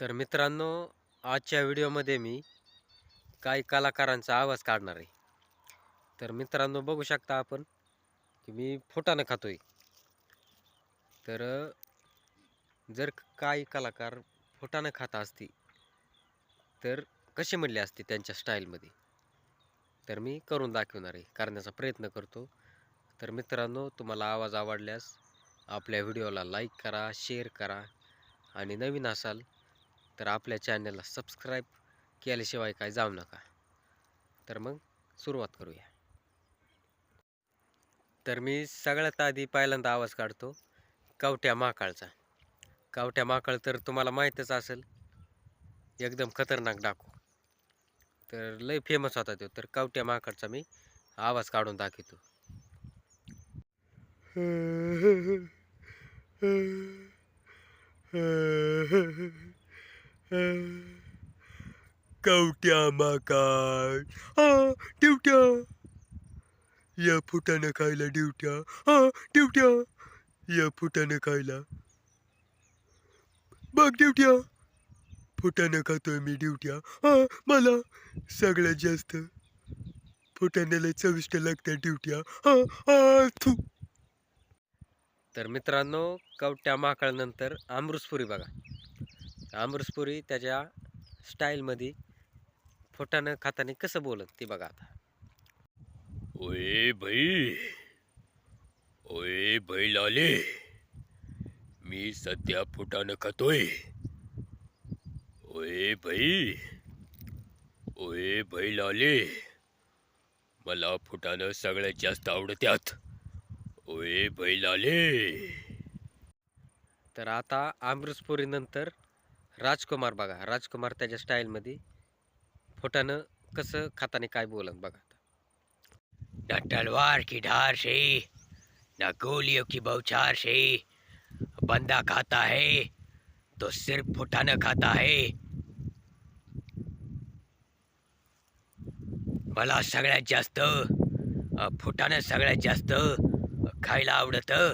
तर मित्रांनो आजच्या व्हिडिओमध्ये मी काही कलाकारांचा आवाज काढणार आहे. तर मित्रांनो बघू शकता आपण की मी फुटानं खातोय. तर जर काही कलाकार फुटानं खात असती तर कशी म्हणली असते त्यांच्या स्टाईलमध्ये? तर मी करून दाखवणार आहे करण्याचा प्रयत्न करतो. तर मित्रांनो तुम्हाला आवाज आवडल्यास आपल्या व्हिडिओला लाईक करा शेअर करा आणि नवीन असाल तर आपल्या चॅनलला सबस्क्राईब केल्याशिवाय काय जाऊ नका. तर मग सुरुवात करूया. तर मी सगळ्यात आधी पहिल्यांदा आवाज काढतो. कवट्या महाकाळचा कवट्या महाकाळ तर तुम्हाला माहीतच असेल. एकदम खतरनाक डाकू. तर लय फेमस होता तो. तर कवट्या महाकाळचा मी आवाज काढून दाखवतो. कवट्या माकाय हा ड्युट्या. या फुटानं खायला ड्युट्या. हा ड्युट्या. या फुटानं खायला. बघ ड्युट्या. फुटानं खातोय मी ड्युट्या. हा मला सगळ्यात जास्त फुटाण्याला चविष्ट लागतात ड्युट्या. हा हा थू. तर मित्रांनो कवट्या माकळानंतर आमरुसपुरी बघा. आमरुसपुरी त्याच्या स्टाईलमध्ये फुटानं खाताना कसं बोलत ते बघा आता. ओए भाई ओए भाई लाले मी सध्या फुटानं खातोय. ओए भाई ओए भाई लाले मला फुटानं सगळ्यात जास्त आवडत्यात. ओए भाई लाले. तर आता आमरुसपुरी नंतर राजकुमार बघा राजकुमार त्याच्या स्टाईलमध्ये फुटानं कसं खाताना काय बोलत बघा न तलवार की धार से न गोलियों की बौछार से बंदा खाता है तो सिर्फ फुटाना खाता है। मला सगळ्यात जास्त अ, फुटाणं सगळ्यात जास्त खायला आवडतं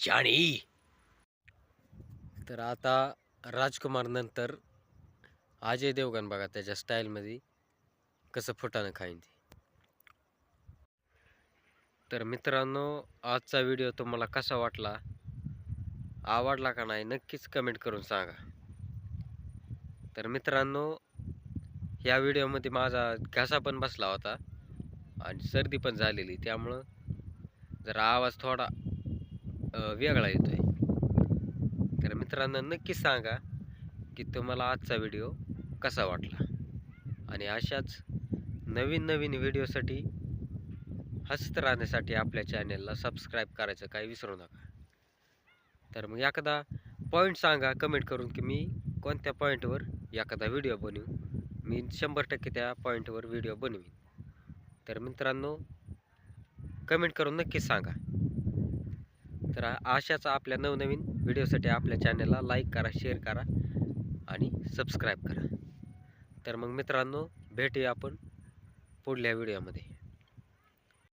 जाणी। तर आता राजकुमार नंतर अजय देवगण बघा त्याच्या स्टाईलमध्ये कसं फुटानं खाईन ते. तर मित्रांनो आजचा व्हिडिओ तुम्हाला कसा वाटला? आवडला का नाही नक्कीच कमेंट करून सांगा. तर मित्रांनो ह्या व्हिडिओमध्ये माझा घसा पण बसला होता आणि सर्दी पण झालेली त्यामुळं जरा आवाज थोडा वेगळा येतो आहे मित्रांनो नक्की सांगा की तुम्हाला आजचा व्हिडिओ कसा वाटला? आणि अशाच नवीन नवीन व्हिडिओसाठी हसत राहण्यासाठी आपल्या चॅनेलला सबस्क्राईब करायचं काही विसरू नका. तर मग एखादा पॉईंट सांगा कमेंट करून की मी कोणत्या पॉईंटवर एखादा व्हिडिओ बनवू मी शंभर टक्के त्या पॉईंटवर व्हिडिओ बनवीन. तर मित्रांनो कमेंट करून नक्कीच सांगा. तर अशाच आपल्या नवनवीन व्हिडिओसाठी आपल्या चॅनलला लाईक करा शेअर करा आणि सबस्क्राईब करा. तर मग मित्रांनो भेटूया आपण पुढल्या व्हिडिओमध्ये.